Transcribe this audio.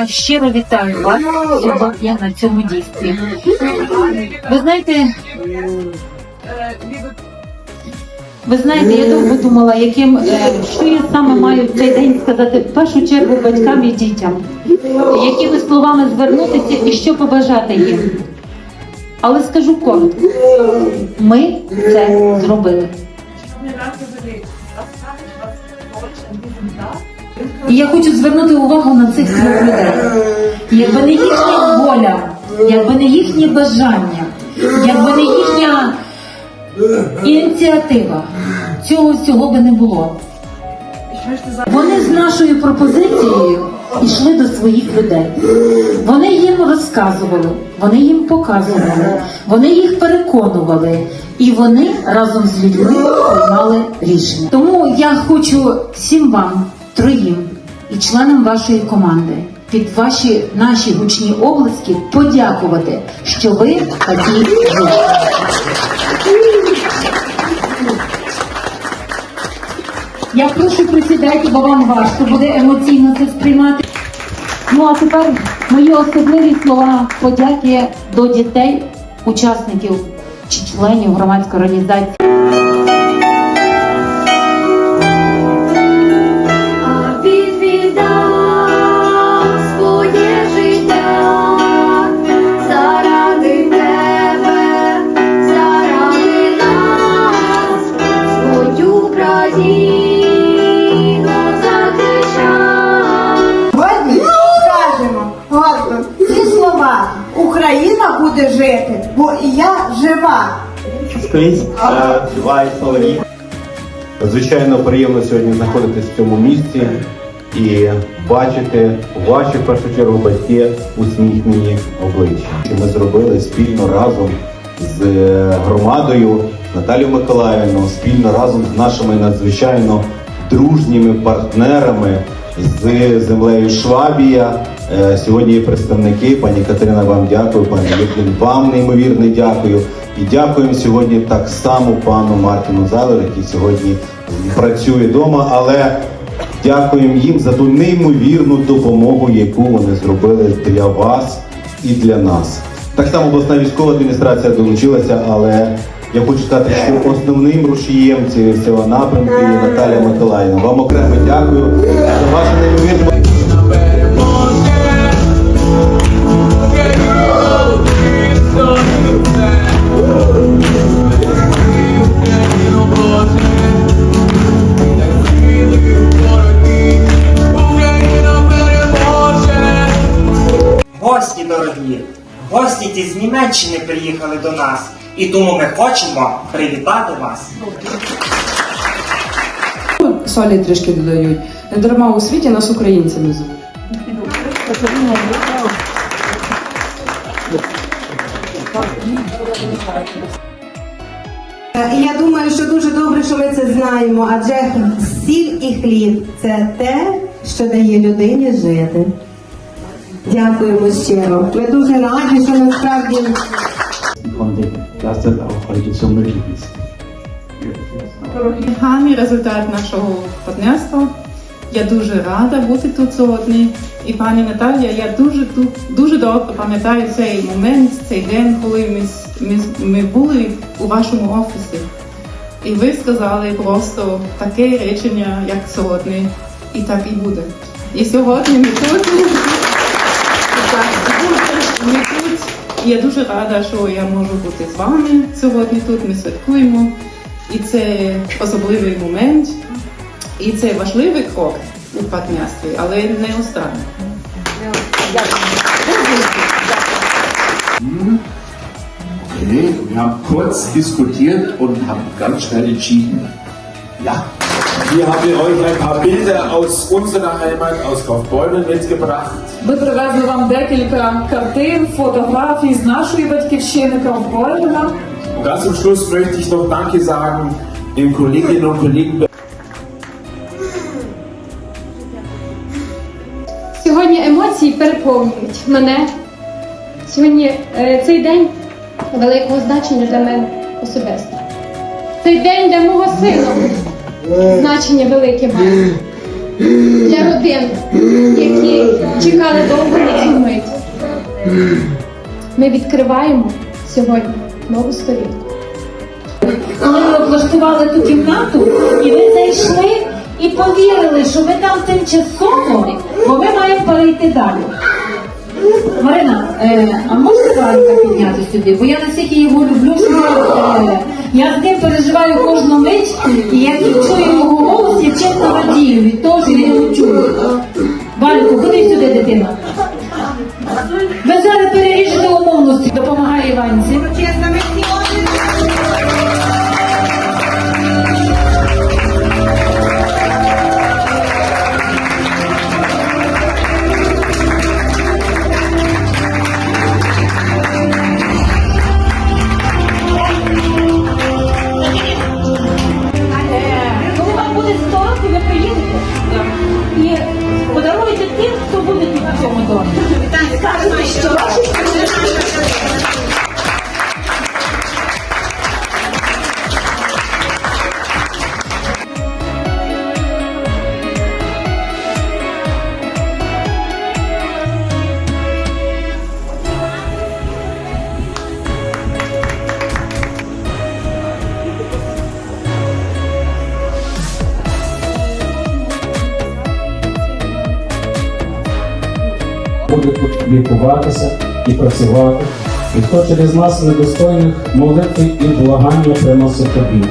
Я щиро вітаю вас сьогодні на цьому дійстві. Ви знаєте, ви знаєте, я довго думала, яким е, що я саме маю в цей день сказати в першу чергу батькам і дітям, якими словами звернутися і що побажати їм. Але скажу коротко, ми це зробили. І я хочу звернути увагу на цих трьох людей. Якби не їхня воля, якби не їхнє бажання, якби не їхня ініціатива, цього всього би не було. Вони з нашою пропозицією йшли до своїх людей. Вони їм розказували, вони їм показували, вони їх переконували, і вони разом з людьми приймали рішення. Тому я хочу всім вам, троїм і членам вашої команди. Під ваші наші гучні обласки подякувати, що ви такі є. Я прошу присідайте, бо вам важко буде емоційно це сприймати. Ну а тепер мої особливі слова подяки до дітей, учасників чи членів громадської організації. Буде бо і я жива. Скрізь е, соловій. Звичайно, приємно сьогодні знаходитись в цьому місці і бачити ваші в першу чергу батьки усміхнені обличчя. Ми зробили спільно разом з е, громадою Наталію Миколаївну, спільно разом з нашими надзвичайно дружніми партнерами з землею Швабія. Е, Сьогодні є представники. Пані Катерина, вам дякую, пані Євген, вам неймовірно дякую. І дякуємо сьогодні так само пану Мартіну Залер, який сьогодні працює вдома, але дякуємо їм за ту неймовірну допомогу, яку вони зробили для вас і для нас. Так само обласна військова адміністрація долучилася, але я хочу сказати, що основним рушієм цього напрямку є Наталія Миколаївна. Вам окремо дякую за вашу неймовірну. Гості ті з Німеччини приїхали до нас, і тому ми хочемо привітати вас. солі трішки додають. Не дарма у світі нас українцями звуть. І я думаю, що дуже добре, що ми це знаємо, адже сіль і хліб це те, що дає людині жити. Дякуємо щиро. Ми дуже раді, що насправді. Гарний результат нашого партнерства. Я дуже рада бути тут сьогодні. І пані Наталія, я дуже ду- дуже добре пам'ятаю цей момент, цей день, коли ми, ми, ми були у вашому офісі. І ви сказали просто таке речення, як сьогодні, і так і буде. І сьогодні ми тут. І так і буде. Ми тут. Я дуже рада, що я можу бути з вами сьогодні тут. Ми святкуємо. І це особливий момент, і це важливий крок у партнерстві, але не останній. Okay, wir haben kurz diskutiert und haben ganz schnell entschieden. Ja, Hier haben wir euch ein paar Bilder aus unserer Heimat, aus Kaufbeuren mitgebracht. Ми привезли вам декілька картин, фотографій з нашої батьківщини Кровбольна. Und ganz zum Schluss möchte ich noch Danke sagen den Kolleginnen und Kollegen Сьогодні емоції переповнюють мене. Сьогодні е, цей день великого значення для мене особисто. Цей день для мого сина значення велике має. для родин, які чекали довго на цю мить. Ми відкриваємо сьогодні нову сторінку. Коли ви облаштували ту кімнату, і ви зайшли і повірили, що ви там тимчасово, бо ми маємо перейти далі. Марина, е, а можна Валька підняти сюди? Бо я настільки його люблю, що е, я з ним переживаю кожну мить, і я чую його голос, я чесно радію від того, що я його чую. Вальку, ходи сюди, дитина. Буде 100 років, ви буде лікуватися і працювати, і хто через нас недостойних молитви і благання приносить тобі.